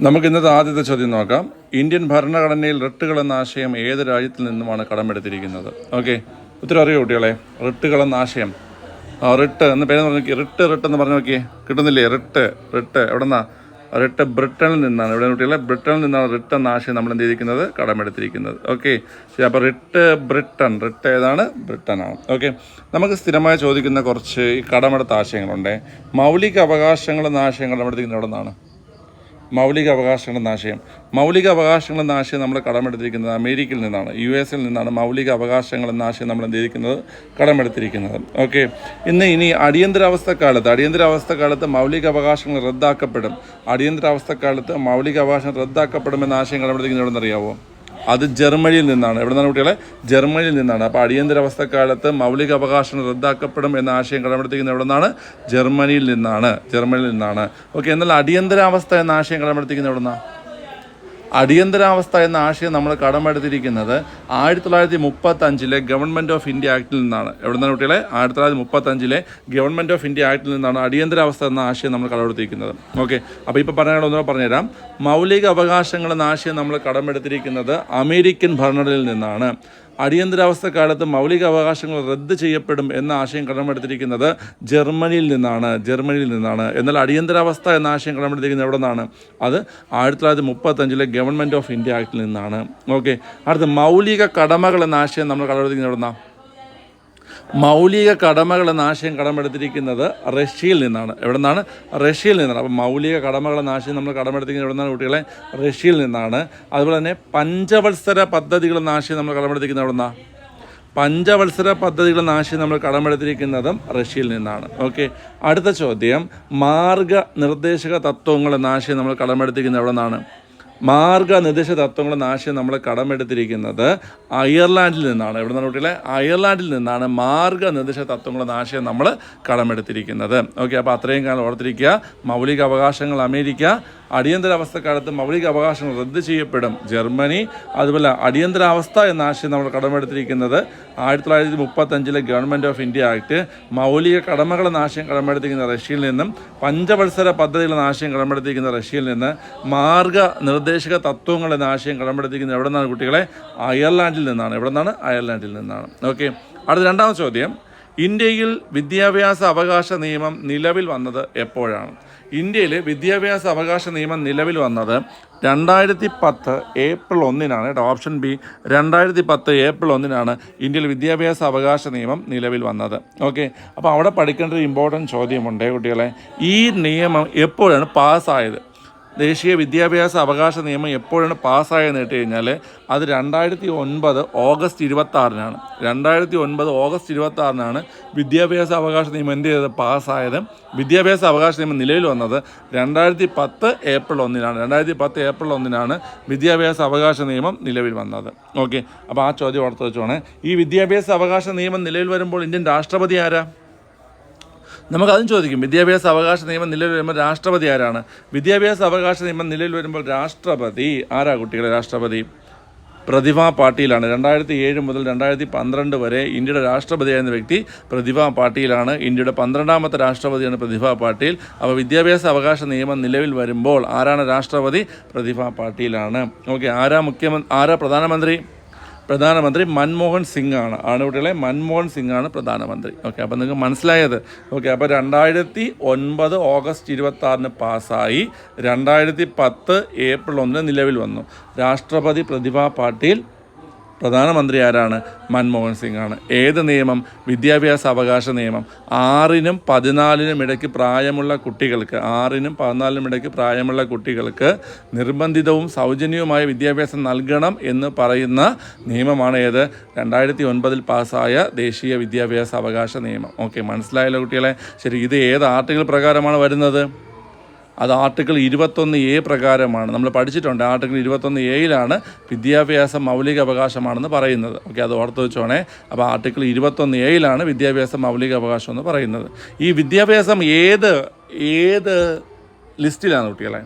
നമുക്ക് ഇന്നത്തെ ആദ്യത്തെ ചോദ്യം നോക്കാം. ഇന്ത്യൻ ഭരണഘടനയിൽ റിട്ടുകൾ എന്ന ആശയം ഏത് രാജ്യത്തിൽ നിന്നുമാണ് കടമെടുത്തിരിക്കുന്നത്? ഓക്കെ. ഉത്തരം അറിയോ കുട്ടികളെ? റിട്ടുകൾ എന്ന ആശയം. റിട്ട് എന്ന് പേര് പറഞ്ഞു റിട്ട് റിട്ട് എന്ന് പറഞ്ഞു നോക്കിയേ. കിട്ടുന്നില്ലേ? Writ writ. എവിടെന്നാ? റിട്ട് ബ്രിട്ടനിൽ നിന്നാണ്. ഇവിടെ കുട്ടികളെ? ബ്രിട്ടനിൽ നിന്നാണ് റിട്ട് എന്ന ആശയം നമ്മൾ എന്ത് ചെയ്തിരിക്കുന്നത്? കടമെടുത്തിരിക്കുന്നത്. ഓക്കെ. ശരി അപ്പോൾ റിട്ട് ബ്രിട്ടൻ. റിട്ട് ഏതാണ്? ബ്രിട്ടനാണ് ഓക്കെ. നമുക്ക് സ്ഥിരമായി ചോദിക്കുന്ന കുറച്ച് ഈ കടമെടുത്ത ആശയങ്ങളുണ്ട്. മൗലിക അവകാശങ്ങൾ എന്ന ആശയം കടമെടുത്തിരിക്കുന്നത് എവിടെ നിന്നാണ് മൗലിക അവകാശങ്ങളുടെ എന്ന ആശയം മൗലിക അവകാശങ്ങളുടെ എന്ന ആശയം നമ്മൾ കടമെടുത്തിരിക്കുന്നത് അമേരിക്കയിൽ നിന്നാണ്. യു എസിൽ നിന്നാണ് മൗലിക അവകാശങ്ങളുടെ എന്ന ആശയം നമ്മൾ എന്ത് ചെയ്തിരിക്കുന്നത്? കടമെടുത്തിരിക്കുന്നത്. ഓക്കെ. ഇന്ന് ഇനി അടിയന്തരാവസ്ഥ കാലത്ത് അടിയന്തരാവസ്ഥ കാലത്ത് മൗലിക അവകാശങ്ങൾ റദ്ദാക്കപ്പെടും. അടിയന്തരാവസ്ഥ കാലത്ത് മൗലിക അവകാശം റദ്ദാക്കപ്പെടുമെന്ന ആശയം കടമെടുത്തിരിക്കുന്നത് എവിടെ അത് ജർമ്മനിയിൽ നിന്നാണ്. എവിടെ നിന്നാണ് കുട്ടികളെ? ജർമ്മനിയിൽ നിന്നാണ്. അപ്പോൾ അടിയന്തരാവസ്ഥ കാലത്ത് മൗലിക അവകാശങ്ങൾ റദ്ദാക്കപ്പെടും എന്ന ആശയം കടമെടുത്തിരിക്കുന്നത് എവിടെ നിന്നാണ്? ജർമ്മനിയിൽ നിന്നാണ്. ജർമ്മനിയിൽ നിന്നാണ്. ഓക്കെ എന്നാൽ അടിയന്തരാവസ്ഥ എന്ന ആശയം കടമെടുത്തിരിക്കുന്നത് എവിടെ നിന്നാണ് അടിയന്തരാവസ്ഥ എന്ന ആശയം നമ്മൾ കടമെടുത്തിരിക്കുന്നത് ആയിരത്തി തൊള്ളായിരത്തി മുപ്പത്തഞ്ചിലെ ഗവൺമെന്റ് ഓഫ് ഇന്ത്യ ആക്ടിൽ നിന്നാണ്. എവിടെ കുട്ടികളെ? ആയിരത്തി തൊള്ളായിരത്തി മുപ്പത്തഞ്ചിലെ ഗവൺമെന്റ് ഓഫ് ഇന്ത്യ ആക്ടിൽ നിന്നാണ് അടിയന്തരാവസ്ഥ എന്ന ആശയം നമ്മൾ കടമെടുത്തിരിക്കുന്നത്. ഓക്കെ. അപ്പോൾ ഇപ്പോൾ ഒന്നുകൂടെ പറഞ്ഞുതരാം. മൗലിക അവകാശങ്ങൾ എന്ന ആശയം നമ്മൾ കടമെടുത്തിരിക്കുന്നത് അമേരിക്കൻ ഭരണത്തിൽ നിന്നാണ്. അടിയന്തരാവസ്ഥ കാലത്ത് മൗലിക അവകാശങ്ങൾ റദ്ദ് ചെയ്യപ്പെടും എന്ന ആശയം കടമെടുത്തിരിക്കുന്നത് ജർമ്മനിയിൽ നിന്നാണ് ജർമ്മനിയിൽ നിന്നാണ്. എന്നാൽ അടിയന്തരാവസ്ഥ എന്ന ആശയം കടമെടുത്തിരിക്കുന്നത് എവിടെ നിന്നാണ്? അത് ആയിരത്തി തൊള്ളായിരത്തി മുപ്പത്തഞ്ചിലെ ഗവൺമെന്റ് ഓഫ് ഇന്ത്യ ആക്ടിൽ നിന്നാണ്. ഓക്കെ. അടുത്ത മൗലിക കടമകൾ എന്ന ആശയം നമ്മൾ കടമെടുത്തിരിക്കുന്നത് എവിടെ നിന്നാണ് മൗലിക കടമകളെ ആശയം കടമെടുത്തിരിക്കുന്നത് റഷ്യയിൽ നിന്നാണ്. എവിടെ നിന്നാണ് റഷ്യയിൽ നിന്നാണ്. അപ്പോൾ മൗലിക കടമകളെ ആശയം നമ്മൾ കടമെടുത്തിരിക്കുന്നത് എവിടെ നിന്നാണ് കുട്ടികളെ? റഷ്യയിൽ നിന്നാണ്. അതുപോലെ തന്നെ പഞ്ചവത്സര പദ്ധതികൾ എന്ന ആശയം നമ്മൾ കടമെടുത്തിരിക്കുന്നത് എവിടെ നിന്നാണ് പഞ്ചവത്സര പദ്ധതികൾ നാശം നമ്മൾ കടമെടുത്തിരിക്കുന്നതും റഷ്യയിൽ നിന്നാണ്. ഓക്കെ. അടുത്ത ചോദ്യം. മാർഗനിർദ്ദേശക തത്വങ്ങൾ തത്വങ്ങളെ ആശയം നമ്മൾ കടമെടുത്തിരിക്കുന്നത് എവിടെ നിന്നാണ് മാർഗനിർദ്ദേശ തത്വങ്ങളുടെ ആശയം നമ്മൾ കടമെടുത്തിരിക്കുന്നത് അയർലാൻഡിൽ നിന്നാണ്. എവിടെ നിന്നാണ് കുട്ടികളെ? അയർലാൻഡിൽ നിന്നാണ് മാർഗനിർദ്ദേശ തത്വങ്ങളുടെ ആശയം നമ്മൾ കടമെടുത്തിരിക്കുന്നത്. ഓക്കെ അപ്പോൾ അത്രയും കാലം ഓർത്തിരിക്കുക. മൗലിക അവകാശങ്ങൾ അമേരിക്ക അടിയന്തരാവസ്ഥ കാലത്ത് മൗലിക അവകാശങ്ങൾ റദ്ദ് ചെയ്യപ്പെടും. ജർമ്മനി അതുപോലെ അടിയന്തരാവസ്ഥ എന്ന ആശയം നമ്മൾ കടമെടുത്തിരിക്കുന്നത് ആയിരത്തി തൊള്ളായിരത്തി മുപ്പത്തഞ്ചിലെ ഗവൺമെന്റ് ഓഫ് ഇന്ത്യ ആക്ട് മൗലിക കടമകൾ എന്ന ആശയം കടമെടുത്തിരിക്കുന്ന റഷ്യയിൽ നിന്നും പഞ്ചവത്സര പദ്ധതികൾ എന്ന ആശയം കടമെടുത്തിരിക്കുന്ന റഷ്യയിൽ നിന്ന് മാർഗ നിർദ്ദേശക തത്വങ്ങൾ എന്ന ആശയം കടമെടുത്തിരിക്കുന്നത് എവിടെ നിന്നാണ് കുട്ടികളെ? അയർലാൻഡിൽ നിന്നാണ്. എവിടെ നിന്നാണ്? അയർലാൻഡിൽ നിന്നാണ്. ഓക്കെ. അടുത്ത രണ്ടാമത്തെ ചോദ്യം. ഇന്ത്യയിൽ വിദ്യാഭ്യാസ അവകാശ നിയമം നിലവിൽ വന്നത് എപ്പോഴാണ്? ഇന്ത്യയിൽ വിദ്യാഭ്യാസ അവകാശ നിയമം നിലവിൽ വന്നത് രണ്ടായിരത്തി പത്ത് ഏപ്രിൽ ഒന്നിനാണ് കേട്ടോ. ഓപ്ഷൻ ബി രണ്ടായിരത്തി പത്ത് ഏപ്രിൽ ഒന്നിനാണ് ഇന്ത്യയിൽ വിദ്യാഭ്യാസ അവകാശ നിയമം നിലവിൽ വന്നത്. ഓക്കെ അപ്പോൾ അവിടെ പഠിക്കേണ്ട ഒരു ഇമ്പോർട്ടന്റ് ചോദ്യമുണ്ട് കുട്ടികളെ. ഈ നിയമം എപ്പോഴാണ് പാസ്സായത്? ദേശീയ വിദ്യാഭ്യാസ അവകാശ നിയമം എപ്പോഴാണ് പാസ്സായെന്ന് കേട്ട് കഴിഞ്ഞാൽ അത് രണ്ടായിരത്തി ഒൻപത് ഓഗസ്റ്റ് ഇരുപത്തി ആറിനാണ് രണ്ടായിരത്തി ഒൻപത് ഓഗസ്റ്റ് ഇരുപത്തി ആറിനാണ് വിദ്യാഭ്യാസ അവകാശ നിയമം എന്ത് ചെയ്തത്? പാസ്സായത്. വിദ്യാഭ്യാസ അവകാശ നിയമം നിലവിൽ വന്നത് രണ്ടായിരത്തി പത്ത് ഏപ്രിൽ ഒന്നിനാണ്. രണ്ടായിരത്തി പത്ത് ഏപ്രിൽ ഒന്നിനാണ് വിദ്യാഭ്യാസ അവകാശ നിയമം നിലവിൽ വന്നത്. ഓക്കെ. അപ്പോൾ ആ ചോദ്യം ഓർത്ത് വെച്ചോണേ. ഈ വിദ്യാഭ്യാസ അവകാശ നിയമം നിലവിൽ വരുമ്പോൾ ഇന്ത്യൻ രാഷ്ട്രപതി ആരാ? നമുക്ക് അതും ചോദിക്കും. വിദ്യാഭ്യാസ അവകാശ നിയമം നിലവിൽ വരുമ്പോൾ രാഷ്ട്രപതി ആരാണ്? വിദ്യാഭ്യാസ അവകാശ നിയമം നിലവിൽ വരുമ്പോൾ രാഷ്ട്രപതി. ആരാ കുട്ടികളെ രാഷ്ട്രപതി? പ്രതിഭ പാട്ടീലാണ്. രണ്ടായിരത്തി ഏഴ് മുതൽ രണ്ടായിരത്തി പന്ത്രണ്ട് വരെ ഇന്ത്യയുടെ രാഷ്ട്രപതിയായിരുന്ന വ്യക്തി പ്രതിഭ പാട്ടീലാണ്. ഇന്ത്യയുടെ പന്ത്രണ്ടാമത്തെ രാഷ്ട്രപതിയാണ് പ്രതിഭ പാട്ടീൽ. അപ്പോൾ വിദ്യാഭ്യാസ അവകാശ നിയമം നിലവിൽ വരുമ്പോൾ ആരാണ് രാഷ്ട്രപതി? പ്രതിഭ പാട്ടീലാണ്. ഓക്കെ ആരാ മുഖ്യമന്ത്രി ആരാ പ്രധാനമന്ത്രി? പ്രധാനമന്ത്രി മൻമോഹൻ സിംഗ് ആണ് ആണ് കുട്ടികളെ മൻമോഹൻ സിംഗ് ആണ് പ്രധാനമന്ത്രി. ഓക്കെ അപ്പോൾ നിങ്ങൾക്ക് മനസ്സിലായത്? ഓക്കെ അപ്പോൾ രണ്ടായിരത്തി ഒൻപത് ഓഗസ്റ്റ് ഇരുപത്തി പാസ്സായി. രണ്ടായിരത്തി പത്ത് ഏപ്രിൽ ഒന്നിന് നിലവിൽ വന്നു. രാഷ്ട്രപതി പ്രതിഭ പാട്ടീൽ പ്രധാനമന്ത്രി ആരാണ്? മൻമോഹൻ സിംഗ് ആണ് ഏത് നിയമം? വിദ്യാഭ്യാസ അവകാശ നിയമം. ആറിനും പതിനാലിനും ഇടയ്ക്ക് പ്രായമുള്ള കുട്ടികൾക്ക് ആറിനും പതിനാലിനും ഇടയ്ക്ക് പ്രായമുള്ള കുട്ടികൾക്ക് നിർബന്ധിതവും സൗജന്യവുമായ വിദ്യാഭ്യാസം നൽകണം എന്ന് പറയുന്ന നിയമമാണ് ഏത്? രണ്ടായിരത്തി ഒൻപതിൽ പാസ്സായ ദേശീയ വിദ്യാഭ്യാസ അവകാശ നിയമം. ഓക്കെ മനസ്സിലായല്ലോ കുട്ടികളെ? ശരി ഇത് ഏത് ആർട്ടിക്കിൾ പ്രകാരമാണ് വരുന്നത്? അത് ആർട്ടിക്കിൾ ഇരുപത്തൊന്ന് എ പ്രകാരമാണ്. നമ്മൾ പഠിച്ചിട്ടുണ്ട് ആർട്ടിക്കിൾ ഇരുപത്തൊന്ന് എയിലാണ് വിദ്യാഭ്യാസം മൗലിക അവകാശമാണെന്ന് പറയുന്നത്. ഓക്കെ അത് ഓർത്ത് വെച്ചോണേ. അപ്പോൾ ആർട്ടിക്കിൾ ഇരുപത്തൊന്ന് എയിലാണ് വിദ്യാഭ്യാസം മൗലിക അവകാശം എന്ന് പറയുന്നത്. ഈ വിദ്യാഭ്യാസം ഏത് ഏത് ലിസ്റ്റിലാണ് കുട്ടികളെ?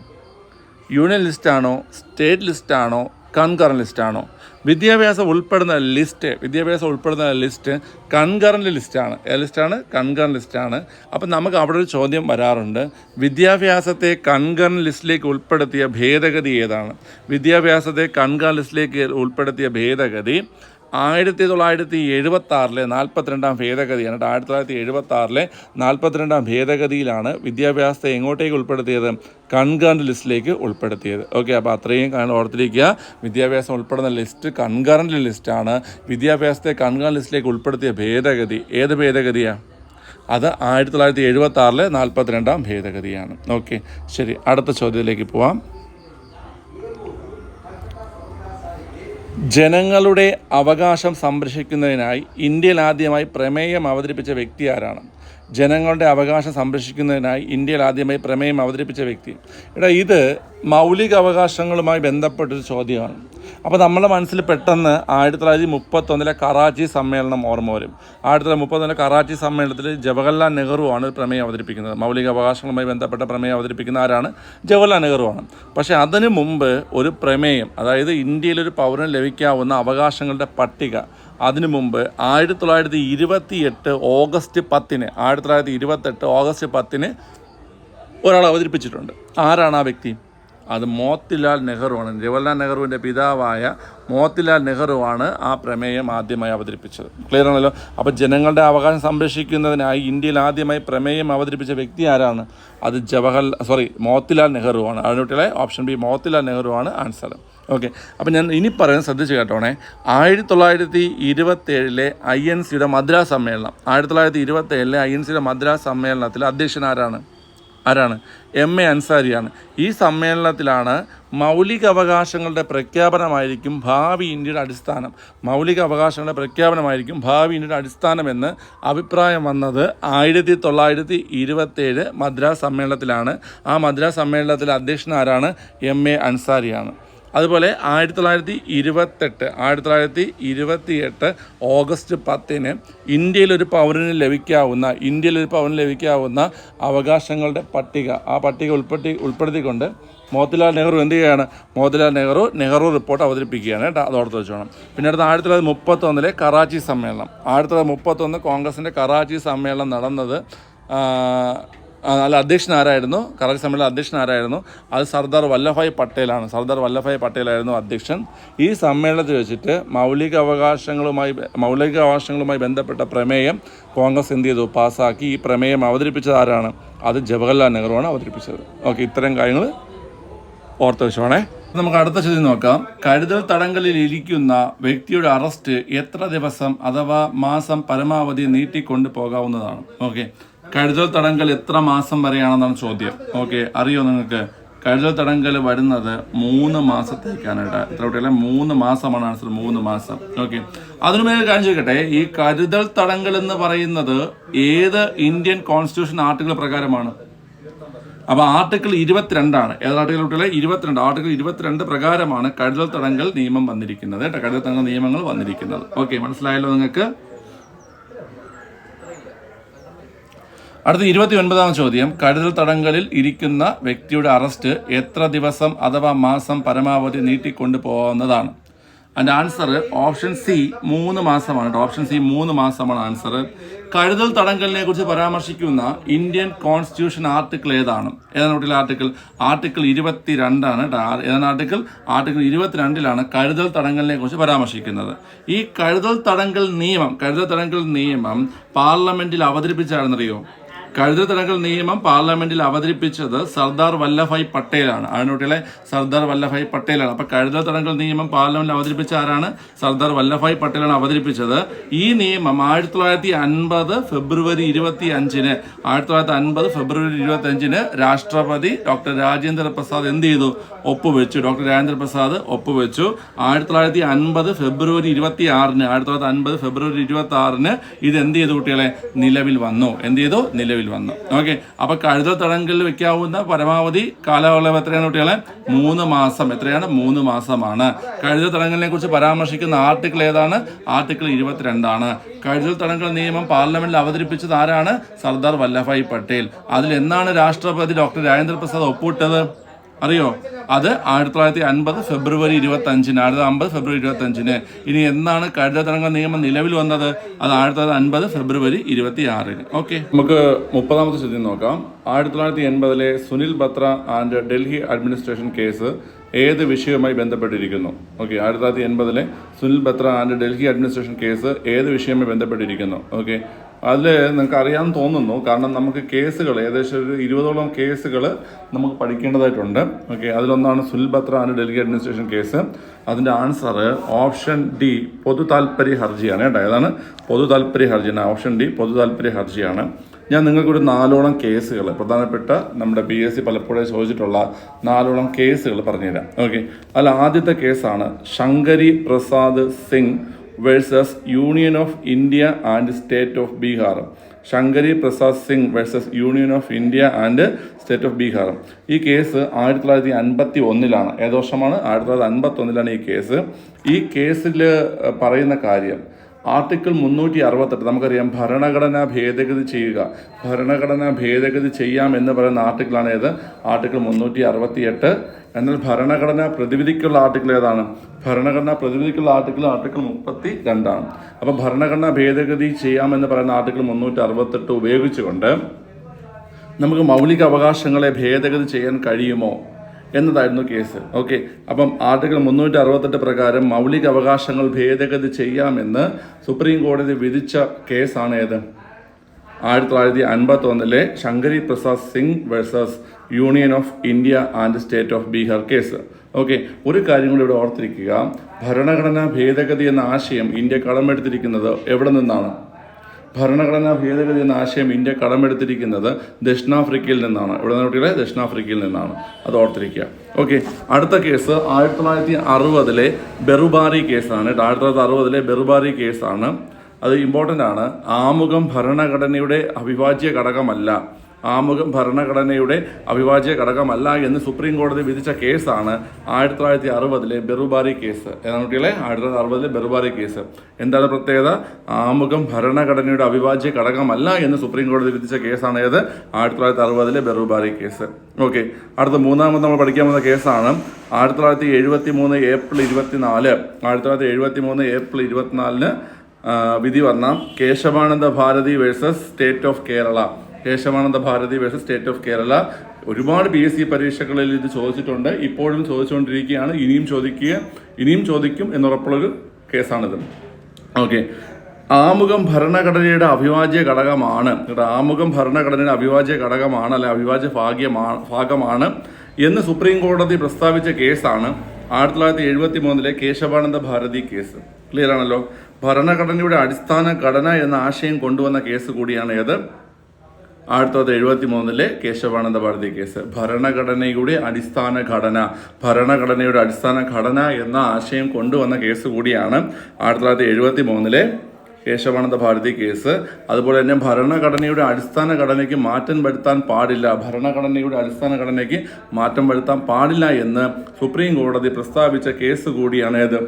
യൂണിയൻ ലിസ്റ്റാണോ സ്റ്റേറ്റ് ലിസ്റ്റാണോ കൺകറന്റ് ലിസ്റ്റാണോ? വിദ്യാഭ്യാസം ഉൾപ്പെടുന്ന ലിസ്റ്റ് വിദ്യാഭ്യാസം ഉൾപ്പെടുന്ന ലിസ്റ്റ് കൺകറന്റ് ലിസ്റ്റാണ്. ഏ ലിസ്റ്റാണ്? കൺകറന്റ് ലിസ്റ്റാണ്. അപ്പം നമുക്ക് അവിടെ ഒരു ചോദ്യം വരാറുണ്ട്. വിദ്യാഭ്യാസത്തെ കൺകറന്റ് ലിസ്റ്റിലേക്ക് ഉൾപ്പെടുത്തിയ ഭേദഗതി ഏതാണ്? വിദ്യാഭ്യാസത്തെ കൺകറന്റ് ലിസ്റ്റിലേക്ക് ഉൾപ്പെടുത്തിയ ഭേദഗതി ആയിരത്തി തൊള്ളായിരത്തി എഴുപത്തി ആറിലെ നാൽപ്പത്തിരണ്ടാം ഭേദഗതിയാണ് ആയിരത്തി തൊള്ളായിരത്തി എഴുപത്തി ആറിലെ നാൽപ്പത്തിരണ്ടാം ഭേദഗതിയിലാണ് വിദ്യാഭ്യാസത്തെ എങ്ങോട്ടേക്ക് ഉൾപ്പെടുത്തിയത്? കൺകറന്റ് ലിസ്റ്റിലേക്ക് ഉൾപ്പെടുത്തിയത്. ഓക്കെ അപ്പോൾ അത്രയും കാരണം ഓർത്തിരിക്കുക. വിദ്യാഭ്യാസം ഉൾപ്പെടുന്ന ലിസ്റ്റ് കൺകറന്റ് ലിസ്റ്റാണ്. വിദ്യാഭ്യാസത്തെ കൺകറന്റ് ലിസ്റ്റിലേക്ക് ഉൾപ്പെടുത്തിയ ഭേദഗതി ഏത് ഭേദഗതിയാണ് അത് ആയിരത്തി തൊള്ളായിരത്തി എഴുപത്തി ആറിലെ നാൽപ്പത്തിരണ്ടാം ഭേദഗതിയാണ്. ഓക്കെ ശരി അടുത്ത ചോദ്യത്തിലേക്ക് പോവാം. ജനങ്ങളുടെ അവകാശം സംരക്ഷിക്കുന്നതിനായി ഇന്ത്യയിൽ ആദ്യമായി പ്രമേയം അവതരിപ്പിച്ച വ്യക്തി ആരാണ്? ജനങ്ങളുടെ അവകാശം സംരക്ഷിക്കുന്നതിനായി ഇന്ത്യയിൽ ആദ്യമായി പ്രമേയം അവതരിപ്പിച്ച വ്യക്തി. എടാ ഇത് മൗലിക അവകാശങ്ങളുമായി ബന്ധപ്പെട്ടൊരു ചോദ്യമാണ്. അപ്പോൾ നമ്മുടെ മനസ്സിൽ പെട്ടെന്ന് ആയിരത്തി തൊള്ളായിരത്തി മുപ്പത്തൊന്നിലെ കറാച്ചി സമ്മേളനം ഓർമ്മ വരും. ആയിരത്തി തൊള്ളായിരത്തി മുപ്പത്തൊന്നിലെ കറാച്ചി സമ്മേളനത്തിൽ ജവഹർലാൽ നെഹ്റുവാണ് പ്രമേയം അവതരിപ്പിക്കുന്നത്. മൗലിക അവകാശങ്ങളുമായി ബന്ധപ്പെട്ട പ്രമേയം അവതരിപ്പിക്കുന്ന ആരാണ്? ജവഹർലാൽ നെഹ്റുവാണ്. പക്ഷേ അതിനു മുമ്പ് ഒരു പ്രമേയം അതായത് ഇന്ത്യയിലൊരു പൗരന് ലഭിക്കാവുന്ന അവകാശങ്ങളുടെ പട്ടിക അതിനു മുമ്പ് ആയിരത്തി തൊള്ളായിരത്തി ഇരുപത്തി എട്ട് ഓഗസ്റ്റ് പത്തിന് ആയിരത്തി തൊള്ളായിരത്തി ഇരുപത്തെട്ട് ഓഗസ്റ്റ് പത്തിന് ഒരാൾ അവതരിപ്പിച്ചിട്ടുണ്ട്. ആരാണ് ആ വ്യക്തി? അത് മോത്തിലാൽ നെഹ്റുവാണ്. ജവഹർലാൽ നെഹ്റുവിന്റെ പിതാവായ മോത്തിലാൽ നെഹ്റുവാണ് ആ പ്രമേയം ആദ്യമായി അവതരിപ്പിച്ചത്. ക്ലിയർ ആണല്ലോ? അപ്പോൾ ജനങ്ങളുടെ അവകാശം സംരക്ഷിക്കുന്നതിനായി ഇന്ത്യയിൽ ആദ്യമായി പ്രമേയം അവതരിപ്പിച്ച വ്യക്തി ആരാണ്? അത് ജവഹർലാൽ സോറി മോത്തിലാൽ നെഹ്റുവാണ്. അതിനൊട്ടിലെ ഓപ്ഷൻ ബി മോത്തിലാൽ നെഹ്റുവാണ് ആൻസർ ഓക്കെ. അപ്പോൾ ഞാൻ ഇനി പറയാൻ ശ്രദ്ധിച്ച് കേട്ടോണേ. ആയിരത്തി തൊള്ളായിരത്തി ഇരുപത്തേഴിലെ ഐ എൻ സിയുടെ മദ്രാസ് സമ്മേളനം ആയിരത്തി തൊള്ളായിരത്തി ഇരുപത്തേഴിലെ ഐ എൻ സിയുടെ മദ്രാസ് സമ്മേളനത്തിൽ അധ്യക്ഷൻ ആരാണ്? ആരാണ്? എം എ അൻസാരിയാണ്. ഈ സമ്മേളനത്തിലാണ് മൗലിക അവകാശങ്ങളുടെ പ്രഖ്യാപനമായിരിക്കും ഭാവി ഇന്ത്യയുടെ അടിസ്ഥാനം. മൗലിക അവകാശങ്ങളുടെ പ്രഖ്യാപനമായിരിക്കും ഭാവി ഇന്ത്യയുടെ അടിസ്ഥാനമെന്ന് അഭിപ്രായം വന്നത് ആയിരത്തി തൊള്ളായിരത്തി ഇരുപത്തേഴ് മദ്രാസ് സമ്മേളനത്തിലാണ് ആ മദ്രാസ് സമ്മേളനത്തിലെ അധ്യക്ഷൻ ആരാണ്? എം എ അൻസാരിയാണ്. അതുപോലെ ആയിരത്തി തൊള്ളായിരത്തി ഇരുപത്തെട്ട് ആയിരത്തി തൊള്ളായിരത്തി ഇരുപത്തിയെട്ട് ഓഗസ്റ്റ് പത്തിന് ഇന്ത്യയിലൊരു പൗരന് ലഭിക്കാവുന്ന ഇന്ത്യയിലൊരു പൗരന് ലഭിക്കാവുന്ന അവകാശങ്ങളുടെ പട്ടിക. ആ പട്ടിക ഉൾപ്പെടുത്തി ഉൾപ്പെടുത്തിക്കൊണ്ട് മോത്തിലാൽ നെഹ്റു എന്ത് ചെയ്യുകയാണ്? മോത്തിലാൽ നെഹ്റു നെഹ്റു റിപ്പോർട്ട് അവതരിപ്പിക്കുകയാണ് കേട്ടോ. അതോർത്ത് വെച്ചോണം. പിന്നെ അടുത്ത ആയിരത്തി തൊള്ളായിരത്തി മുപ്പത്തൊന്നിലെ കറാച്ചി സമ്മേളനം. ആയിരത്തി തൊള്ളായിരത്തി മുപ്പത്തൊന്ന് കോൺഗ്രസിന്റെ കറാച്ചി സമ്മേളനം നടന്നത് അല്ല അധ്യക്ഷൻ ആരായിരുന്നു കറാച്ചി സമ്മേളന അധ്യക്ഷൻ ആരായിരുന്നു അത് സർദാർ വല്ലഭായ് പട്ടേലാണ്. സർദാർ വല്ലഭായ് പട്ടേലായിരുന്നു അധ്യക്ഷൻ. ഈ സമ്മേളനത്തിൽ വെച്ചിട്ട് മൗലിക അവകാശങ്ങളുമായി മൗലിക അവകാശങ്ങളുമായി ബന്ധപ്പെട്ട പ്രമേയം കോൺഗ്രസ് എന്ത് ചെയ്തു? പാസ്സാക്കി. ഈ പ്രമേയം അവതരിപ്പിച്ചത് ആരാണ്? അത് ജവഹർലാൽ നെഹ്റുവാണ് അവതരിപ്പിച്ചത്. ഓക്കെ ഇത്തരം കാര്യങ്ങൾ ഓർത്ത് വെച്ചോണേ. നമുക്ക് അടുത്ത ചോദ്യം നോക്കാം. കരുതൽ തടങ്കലിൽ ഇരിക്കുന്ന വ്യക്തിയുടെ അറസ്റ്റ് എത്ര ദിവസം അഥവാ മാസം പരമാവധി നീട്ടിക്കൊണ്ട് പോകാവുന്നതാണ്? ഓക്കെ. കരുതൽ തടങ്കൽ എത്ര മാസം വരെയാണെന്നാണ് ചോദ്യം. ഓക്കെ അറിയോ നിങ്ങൾക്ക്? കരുതൽ തടങ്കൽ വരുന്നത് മൂന്ന് മാസത്തേക്കാണ് കേട്ടോ. എത്ര കുട്ടികളെ? മൂന്ന് മാസമാണ് ആൻസർ മൂന്ന് മാസം. ഓക്കെ. അതിനു മേലെ കാര്യം ഈ കരുതൽ തടങ്കൽ എന്ന് പറയുന്നത് ഏത് ഇന്ത്യൻ കോൺസ്റ്റിറ്റ്യൂഷൻ ആർട്ടിക്കിൾ പ്രകാരമാണ്? അപ്പോൾ ആർട്ടിക്കിൾ ഇരുപത്തിരണ്ടാണ്. ഏത് ആർട്ടിക്കൽ കുട്ടികളെ? ഇരുപത്തിരണ്ട്. ആർട്ടിക്കിൾ ഇരുപത്തിരണ്ട് പ്രകാരമാണ് കഴുതൽ തടങ്കൽ നിയമം വന്നിരിക്കുന്നത് കേട്ടോ. കഴുതൽ തടങ്കൽ നിയമങ്ങൾ വന്നിരിക്കുന്നത്. ഓക്കെ മനസ്സിലായല്ലോ നിങ്ങൾക്ക്? അടുത്ത ഇരുപത്തി ഒൻപതാം ചോദ്യം. കരുതൽ തടങ്കലിൽ ഇരിക്കുന്ന വ്യക്തിയുടെ അറസ്റ്റ് എത്ര ദിവസം അഥവാ മാസം പരമാവധി നീട്ടിക്കൊണ്ടു പോകുന്നതാണ് അതിന്റെ ആൻസർ ഓപ്ഷൻ സി മൂന്ന് മാസമാണ് ഓപ്ഷൻ സി മൂന്ന് മാസമാണ് ആൻസർ കരുതൽ തടങ്കലിനെ കുറിച്ച് പരാമർശിക്കുന്ന ഇന്ത്യൻ കോൺസ്റ്റിറ്റ്യൂഷൻ ആർട്ടിക്കിൾ ഏതാണ്? ഏതാണ് കുട്ടികൾ ആർട്ടിക്കിൾ? ആർട്ടിക്കിൾ ഇരുപത്തി രണ്ടാണ് കേട്ടോ ആ- ഏതാണ് ആർട്ടിക്കിൾ? ആർട്ടിക്കിൾ ഇരുപത്തിരണ്ടിലാണ് കഴുതൽ തടങ്കലിനെ കുറിച്ച് പരാമർശിക്കുന്നത്. ഈ കഴുതൽ തടങ്കൽ നിയമം കഴുതൽ തടങ്കൽ നിയമം പാർലമെന്റിൽ അവതരിപ്പിച്ചാണെന്നറിയോ കഴുതൽ തടങ്കൽ നിയമം പാർലമെന്റിൽ അവതരിപ്പിച്ചത് സർദാർ വല്ലഭായ് പട്ടേലാണ്. അതിനോട്ടിലെ സർദാർ വല്ലഭായ് പട്ടേലാണ്. അപ്പൊ കഴുത തടങ്കൽ നിയമം പാർലമെന്റിൽ അവതരിപ്പിച്ച ആരാണ്? സർദാർ വല്ലഭായ് പട്ടേലാണ് അവതരിപ്പിച്ചത്. ഈ നിയമം ആയിരത്തി തൊള്ളായിരത്തി അൻപത് ഫെബ്രുവരി ഇരുപത്തി അഞ്ചിന് ആയിരത്തി തൊള്ളായിരത്തി അൻപത് ഫെബ്രുവരി ഇരുപത്തി അഞ്ചിന് രാഷ്ട്രപതി ഡോക്ടർ രാജേന്ദ്ര പ്രസാദ് എന്ത് ചെയ്തു? ഒപ്പുവെച്ചു. ഡോക്ടർ രാജേന്ദ്ര പ്രസാദ് ഒപ്പുവെച്ചു. ആയിരത്തി തൊള്ളായിരത്തി അൻപത് ഫെബ്രുവരി ഇരുപത്തി ആറിന് ആയിരത്തി തൊള്ളായിരത്തി അൻപത് ഫെബ്രുവരി ഇരുപത്തി ആറിന് ഇത് എന്ത് ചെയ്തു കുട്ടികളെ? നിലവിൽ വന്നു. എന്ത് ചെയ്തു? നിലവിൽ വന്നു. ഓക്കെ അപ്പൊ കഴുത തടങ്കലിൽ വെക്കാവുന്ന പരമാവധി കാലയളവ് എത്രയാണ് കുട്ടികളെ? മൂന്ന് മാസം. എത്രയാണ്? മൂന്ന് മാസമാണ്. കഴുത തടങ്കലിനെ കുറിച്ച് പരാമർശിക്കുന്ന ആർട്ടിക്കിൾ ഏതാണ്? ആർട്ടിക്കിൾ ഇരുപത്തിരണ്ടാണ്. കഴുതൽ തടങ്കൽ നിയമം പാർലമെന്റിൽ അവതരിപ്പിച്ചത് ആരാണ്? സർദാർ വല്ലഭായ് പട്ടേൽ. അതിൽ എന്നാണ് രാഷ്ട്രപതി ഡോക്ടർ രാജേന്ദ്ര പ്രസാദ് ഒപ്പിട്ടത് അറിയോ? അത് ആയിരത്തി തൊള്ളായിരത്തി അൻപത് ഫെബ്രുവരി ഇരുപത്തി അഞ്ചിന് ആയിരത്തി അമ്പത് ഫെബ്രുവരി ഇരുപത്തി അഞ്ചിന് ഇനി എന്നാണ് കഴുതതരംഗ നിയമം നിലവിൽ വന്നത്? അത് ആയിരത്തി തൊള്ളായിരത്തി അൻപത് ഫെബ്രുവരി ഇരുപത്തി ആറിന് ഓക്കെ. നമുക്ക് മുപ്പതാമത്തെ ചോദ്യം നോക്കാം. ആയിരത്തി തൊള്ളായിരത്തി എൺപതിലെ Sunil Batra and Delhi administration case ഏത് വിഷയവുമായി ബന്ധപ്പെട്ടിരിക്കുന്നു? ഓക്കെ ആയിരത്തി തൊള്ളായിരത്തി എൺപതിലെ Sunil Batra and Delhi administration case ഏത് വിഷയവുമായി ബന്ധപ്പെട്ടിരിക്കുന്നു? ഓക്കെ അതിൽ നിങ്ങൾക്ക് അറിയാമെന്ന് തോന്നുന്നു. കാരണം നമുക്ക് കേസുകൾ ഏകദേശം ഒരു ഇരുപതോളം കേസുകൾ നമുക്ക് പഠിക്കേണ്ടതായിട്ടുണ്ട്. ഓക്കെ അതിലൊന്നാണ് സുൽബത്ര Batra and Delhi administration case. അതിന്റെ ആൻസർ ഓപ്ഷൻ ഡി പൊതു താല്പര്യ ഹർജിയാണ് കേട്ടോ. ഏതാണ്? പൊതു താല്പര്യ ഹർജിയാണ് ഓപ്ഷൻ ഡി പൊതു താല്പര്യ ഹർജിയാണ്. ഞാൻ നിങ്ങൾക്കൊരു നാലോളം കേസുകൾ പ്രധാനപ്പെട്ട നമ്മുടെ പി എസ് സി പലപ്പോഴും ചോദിച്ചിട്ടുള്ള നാലോളം കേസുകൾ പറഞ്ഞുതരാം. ഓക്കെ അതിൽ ആദ്യത്തെ കേസാണ് Shankari Prasad Singh versus union of India and state of Bihar Shankari Prasad Singh versus union of India and state of Bihar ഈ കേസ് ആയിരത്തി തൊള്ളായിരത്തി അൻപത്തി ഒന്നിലാണ് ഏത് വർഷമാണ് ആയിരത്തി തൊള്ളായിരത്തി അൻപത്തി ഒന്നിലാണ് ഈ കേസ് ഈ കേസിൽ പറയുന്ന കാര്യം ആർട്ടിക്കിൾ മുന്നൂറ്റി അറുപത്തെട്ട് നമുക്കറിയാം ഭരണഘടന ഭേദഗതി ചെയ്യുക. ഭരണഘടന ഭേദഗതി ചെയ്യാം എന്ന് പറയുന്ന ആർട്ടിക്കിളാണ് ഏത്? ആർട്ടിക്കിൾ മുന്നൂറ്റി അറുപത്തിയെട്ട് എന്നാൽ ഭരണഘടന പ്രതിവിധിക്കുള്ള ആർട്ടിക്കിൾ ഏതാണ്? ഭരണഘടന പ്രതിവിധിക്കുള്ള ആർട്ടിക്കിൾ ആർട്ടിക്കിൾ മുപ്പത്തി രണ്ടാണ് അപ്പോൾ ഭരണഘടന ഭേദഗതി ചെയ്യാം എന്ന് പറയുന്ന ആർട്ടിക്കിൾ മുന്നൂറ്റി അറുപത്തെട്ട് ഉപയോഗിച്ചുകൊണ്ട് നമുക്ക് മൗലിക അവകാശങ്ങളെ ഭേദഗതി ചെയ്യാൻ കഴിയുമോ? എന്നതായിരുന്നു കേസ്. ഓക്കെ. അപ്പം ആർട്ടിക്കിൾ മുന്നൂറ്റി അറുപത്തെട്ട് പ്രകാരം മൗലിക അവകാശങ്ങൾ ഭേദഗതി ചെയ്യാമെന്ന് സുപ്രീം കോടതി വിധിച്ച കേസാണ് ഏത്? ആയിരത്തി തൊള്ളായിരത്തി അൻപത്തി ഒന്നിലെ Shankari Prasad Singh versus union of India and state of Bihar case. Okay. ഒരു കാര്യം കൂടി ഇവിടെ ഓർത്തിരിക്കുക. ഭരണഘടനാ ഭേദഗതി എന്ന ആശയം ഇന്ത്യ കടമെടുത്തിരിക്കുന്നത് എവിടെ നിന്നാണ്? ഭരണഘടനാ ഭേദഗതി എന്ന ആശയം ഇന്ത്യ കടമെടുത്തിരിക്കുന്നത് ദക്ഷിണാഫ്രിക്കയിൽ നിന്നാണ്. ഇവിടെ നിന്ന് കുട്ടികളെ? ദക്ഷിണാഫ്രിക്കയിൽ നിന്നാണ്. അത് ഓർത്തിരിക്കുക. ഓക്കെ അടുത്ത കേസ് ആയിരത്തി തൊള്ളായിരത്തി അറുപതിലെ ബെറുബാരി കേസാണ്. ആയിരത്തി തൊള്ളായിരത്തി അറുപതിലെ ബെറുബാരി കേസാണ്. അത് ഇമ്പോർട്ടന്റ് ആണ്. ആമുഖം ഭരണഘടനയുടെ അവിഭാജ്യ ഘടകമല്ല. ആമുഖം ഭരണഘടനയുടെ അവിഭാജ്യ ഘടകമല്ല എന്ന് സുപ്രീം കോടതി വിധിച്ച കേസാണ് ആയിരത്തി തൊള്ളായിരത്തി അറുപതിലെ ബെറുബാരി കേസ്. ഏതാണ് കുട്ടികളെ? ആയിരത്തി തൊള്ളായിരത്തി അറുപതിലെ ബെറുബാരി കേസ്. എന്താണ് പ്രത്യേകത? ആമുഖം ഭരണഘടനയുടെ അവിഭാജ്യ ഘടകമല്ല എന്ന് സുപ്രീം കോടതി വിധിച്ച കേസാണ് ഏത്? ആയിരത്തി തൊള്ളായിരത്തി അറുപതിലെ ബെറുബാരി കേസ്. ഓക്കെ. അടുത്ത മൂന്നാമത് നമ്മൾ പഠിക്കാൻ വന്ന കേസാണ് ആയിരത്തി തൊള്ളായിരത്തി എഴുപത്തി മൂന്ന് ഏപ്രിൽ ഇരുപത്തിനാല്. ആയിരത്തി തൊള്ളായിരത്തി എഴുപത്തി മൂന്ന് ഏപ്രിൽ ഇരുപത്തിനാലിന് വിധി വന്ന Keshavananda Bharati versus state of Kerala. Keshavananda Bharati versus state of Kerala. ഒരുപാട് പി എസ് സി പരീക്ഷകളിൽ ഇത് ചോദിച്ചിട്ടുണ്ട്. ഇപ്പോഴും ചോദിച്ചുകൊണ്ടിരിക്കുകയാണ്. ഇനിയും ചോദിക്കുക ഇനിയും ചോദിക്കും എന്നുറപ്പുള്ളൊരു കേസാണിത്. ഓക്കെ. ആമുഖം ഭരണഘടനയുടെ അവിഭാജ്യ ഘടകമാണ്. ആമുഖം ഭരണഘടനയുടെ അവിഭാജ്യ ഘടകമാണ് അല്ലെ അവിഭാജ്യ ഭാഗ്യമാണ് ഭാഗമാണ് എന്ന് സുപ്രീം കോടതി പ്രസ്താവിച്ച കേസാണ് ആയിരത്തി തൊള്ളായിരത്തി എഴുപത്തി മൂന്നിലെ കേശവാനന്ദ ഭാരതി കേസ്. ക്ലിയർ ആണല്ലോ? ഭരണഘടനയുടെ അടിസ്ഥാന ഘടന എന്ന ആശയം കൊണ്ടുവന്ന കേസ് കൂടിയാണ് ഏത് ആയിരത്തി തൊള്ളായിരത്തി എഴുപത്തി മൂന്നിലെ കേശവാനന്ദ ഭാരതി കേസ്. ഭരണഘടനയുടെ അടിസ്ഥാന ഘടന. ഭരണഘടനയുടെ അടിസ്ഥാന ഘടന എന്ന ആശയം കൊണ്ടുവന്ന കേസ് കൂടിയാണ് ആയിരത്തി തൊള്ളായിരത്തി എഴുപത്തി മൂന്നിലെ കേശവാനന്ദ ഭാരതി കേസ്. അതുപോലെ തന്നെ ഭരണഘടനയുടെ അടിസ്ഥാന ഘടനയ്ക്ക് മാറ്റം വരുത്താൻ പാടില്ല. ഭരണഘടനയുടെ അടിസ്ഥാന ഘടനയ്ക്ക് മാറ്റം വരുത്താൻ പാടില്ല എന്ന് സുപ്രീം കോടതി പ്രസ്താവിച്ച കേസ് കൂടിയാണ് ഏത്